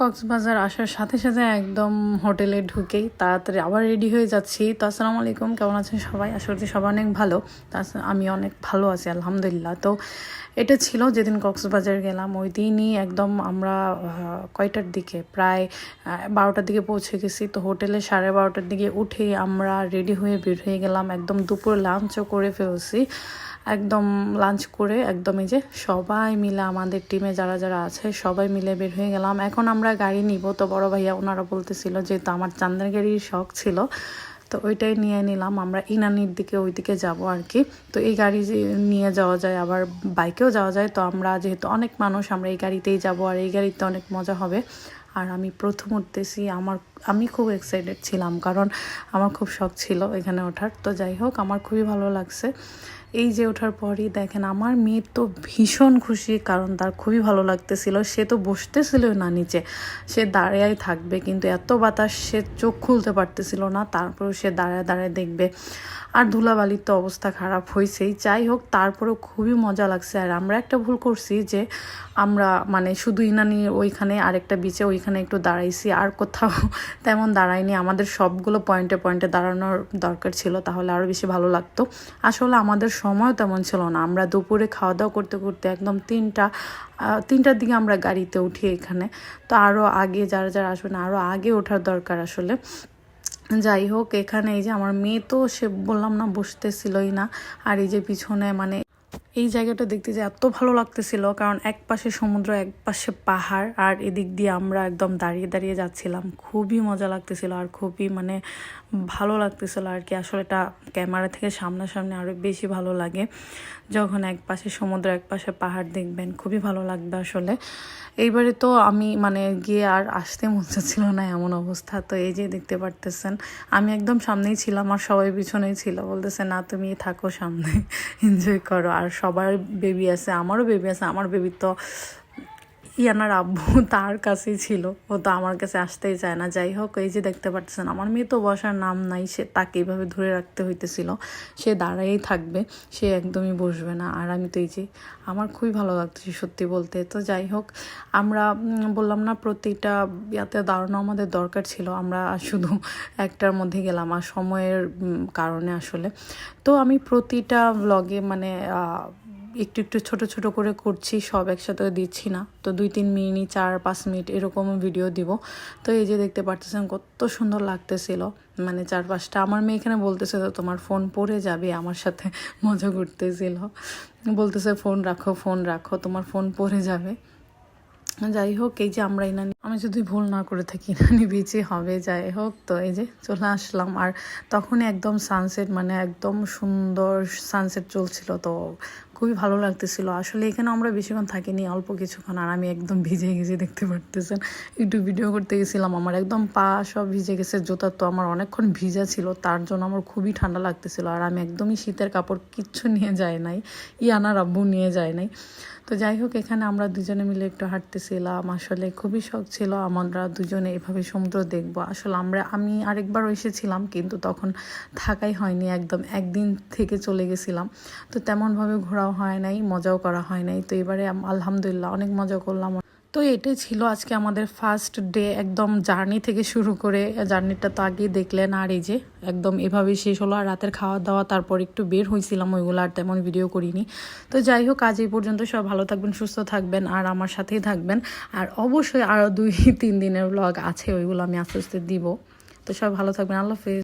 কক্সবাজার আসার সাথে সাথে একদম হোটেলে ঢুকেই তাড়াতাড়ি আবার রেডি হয়ে যাচ্ছি। তো আসসালামু আলাইকুম, কেমন আছেন সবাই? আশা করছি সবাই অনেক ভালো। তা আমি অনেক ভালো আছি, আলহামদুলিল্লাহ। তো এটা ছিল যেদিন কক্সবাজার গেলাম, ওই দিনই একদম আমরা কয়টার দিকে? প্রায় বারোটার দিকে পৌঁছে গেছি। তো হোটেলে সাড়ে বারোটার দিকে উঠেই আমরা রেডি হয়ে বের হয়ে গেলাম, একদম দুপুর লাঞ্চও করে ফেলছি। একদম লাঞ্চ করে একদম এই যে সবাই মিলে আমাদের টিমে যারা যারা আছে সবাই মিলে বের হয়ে গেলাম। এখন আমরা গাড়ি নিব। তো বড় ভাইয়া ওনারা বলতেছিল যেহেতু আমার চান্দের গাড়ির শখ ছিল। তো ওইটাই নিয়ে নিলাম। আমরা ইনানির দিকে ওই দিকে যাব আর কি তো এই গাড়ি নিয়ে যাওয়া যায়, আবার বাইকেও যাওয়া যায়। তো আমরা যেহেতু অনেক মানুষ, আমরা এই গাড়িতেই যাব আর এই গাড়িতে অনেক মজা হবে। আর আমি প্রথম উঠতেছি। আমার, আমি খুব এক্সাইটেড ছিলাম। কারণ আমার খুব শখ ছিল এখানে ওঠার। তো যাই হোক, আমার খুবই ভালো লাগছে। এই যে ওঠার পরই দেখেন, আমার মেয়ে তো ভীষণ খুশি, কারণ তার খুবই ভালো লাগতেছিল। সে তো বসতেছিল না নিচে, সে দাঁড়ায় থাকবে, কিন্তু এত বাতাস সে চোখ খুলতে পারতেছিল না, তারপরেও সে দাঁড়ায় দাঁড়ায় দেখবে। আর ধুলাবালির তো অবস্থা খারাপ হয়েছেই যাই হোক, তারপরেও খুবই মজা লাগছে। আর আমরা একটা ভুল করছি যে, আমরা মানে শুধু ইনানি ওইখানে, আরেকটা বিচে ওইখানে একটু দাঁড়াইছি। আর কোথাও তেমন দাঁড়াইনি আমাদের সবগুলো পয়েন্টে পয়েন্টে দাঁড়ানোর দরকার ছিল, তাহলে আরও বেশি ভালো লাগতো। আসলে আমাদের সময় তেমন ছিল না। আমরা দুপুরে খাওয়া দাওয়া করতে করতে একদম তিনটা তিনটার দিকে আমরা গাড়িতে উঠি এখানে। তো আরও আগে যারা যারা আসবেন আরও আগে ওঠার দরকার আসলে। যাই হোক, এখানে এই যে আমার মেয়ে তো সে বললাম না বসতেছিলই না। আর এই যে পিছনে মানে এই জায়গাটা দেখতে যে এত ভালো লাগতেছিল, কারণ এক পাশে সমুদ্র এক পাশে পাহাড়, আর এদিক দিয়ে আমরা একদম দাঁড়িয়ে দাঁড়িয়ে যাচ্ছিলাম। খুবই মজা লাগতেছিল আর খুবই মানে ভালো লাগতেছিল আর কি। আসলে এটা ক্যামেরা থেকে সামনাসামনি আরও বেশি ভালো লাগে। যখন এক পাশে সমুদ্র এক পাশে পাহাড় দেখবেন, খুবই ভালো লাগবে আসলে। এইবারে তো আমি মানে গিয়ে আর আসতে মন ছিল না এমন অবস্থা। তো এই যে দেখতে পারতেছেন, আমি একদম সামনেই ছিলাম আর সবাই পিছনেই ছিল। বলতেছে, না, তুমি থাকো সামনে এনজয় করো। আর সবার বেবি আছে, আমারও বেবি আছে, আমার বেবি তো ইয়ানার আব্বু তার কাছেই ছিল। ও তো আমার কাছে আসতেই চায় না। যাই হোক, এই যে দেখতে পাচ্ছেন, আমার মেয়ে তো বসার নাম নাই, সে তাকে এইভাবে ধরে রাখতে হইতেছিল। সে দাঁড়াই থাকবে, সে একদমই বসবে না। আর আমি তো এই যে, আমার খুবই ভালো লাগতেছে সত্যি বলতে। তো যাই হোক, আমরা বললাম না, প্রতিটা ইয়াতে দাঁড়ানো আমাদের দরকার ছিল। আমরা শুধু একটার মধ্যে গেলাম, আর সময়ের কারণে আসলে। তো আমি প্রতিটা ব্লগে মানে একটু একটু ছোট ছোট করে করছি, সব একসাথে দিচ্ছি না। তো দুই তিন মিনিট চার পাঁচ মিনিট এরকম ভিডিও দিব। তো এই যে দেখতে পারতেছেন কত সুন্দর লাগতেছিল। মানে চারপাশটা, আমার মেয়ে এখানে বলতেছে তো তোমার ফোন পড়ে যাবে, আমার সাথে মজা করতেছিল। বলতেছে ফোন রাখো ফোন রাখো, তোমার ফোন পড়ে যাবে। যাই হোক, এই যে আমরা ইনানি, আমি যদি ভুল না করে থাকি, ইনানি বিচে হবে, যাই হোক। তো এই যে চলে আসলাম, আর তখনই একদম সানসেট মানে একদম সুন্দর সানসেট চলছিল। তো খুবই ভালো লাগতেছিল। আসলে এখানে আমরা বেশিক্ষণ থাকিনি, অল্প কিছুক্ষণ, আর আমি একদম ভিজে গেছি, দেখতে পারতেছেন। একটু ভিডিও করতে গেছিলাম, আমার একদম পা সব ভিজে গেছে, জুতা তো আমার অনেকক্ষণ ভিজা ছিল, তার জন্য আমার খুবই ঠান্ডা লাগতেছিল, আর আমি একদমই শীতের কাপড় কিচ্ছু নিয়ে যায় নাই, ইয়ানার আব্বু নিয়ে যায় নাই। তো যাই হোক, এখানে আমরা দুজনে মিলে একটু হাঁটতেছিলাম, আসলে খুবই শখ ছিল, আমরা দুজনে এভাবে সমুদ্র দেখব। আসলে আমরা, আমি আরেকবার এসেছিলাম, কিন্তু তখন থাকাই হয়নি, একদম একদিন থেকে চলে গেছিলাম। তো তেমনভাবে ঘোরাও হয় নাই, মজাও করা হয় নাই। তো এবারে আলহামদুলিল্লাহ অনেক মজা করলাম। তো এটাই ছিল আজকে আমাদের ফার্স্ট ডে একদম জার্নি থেকে শুরু করে জার্নিটা তো আগেই দেখলেন। আর এই যে, একদম এভাবেই শেষ হলো। আর রাতের খাওয়া দাওয়া তারপর একটু বের হয়েছিলাম, ওইগুলো আর তেমন ভিডিও করিনি। তো যাই হোক, আজ এই পর্যন্ত সব ভালো থাকবেন, সুস্থ থাকবেন, আর আমার সাথেই থাকবেন। আর অবশ্যই আরও দুই, তিন দিনের ব্লগ আছে, ওইগুলো আমি আস্তে আস্তে দিব। তো সব ভালো থাকবেন, আল্লাহ হাফেজ।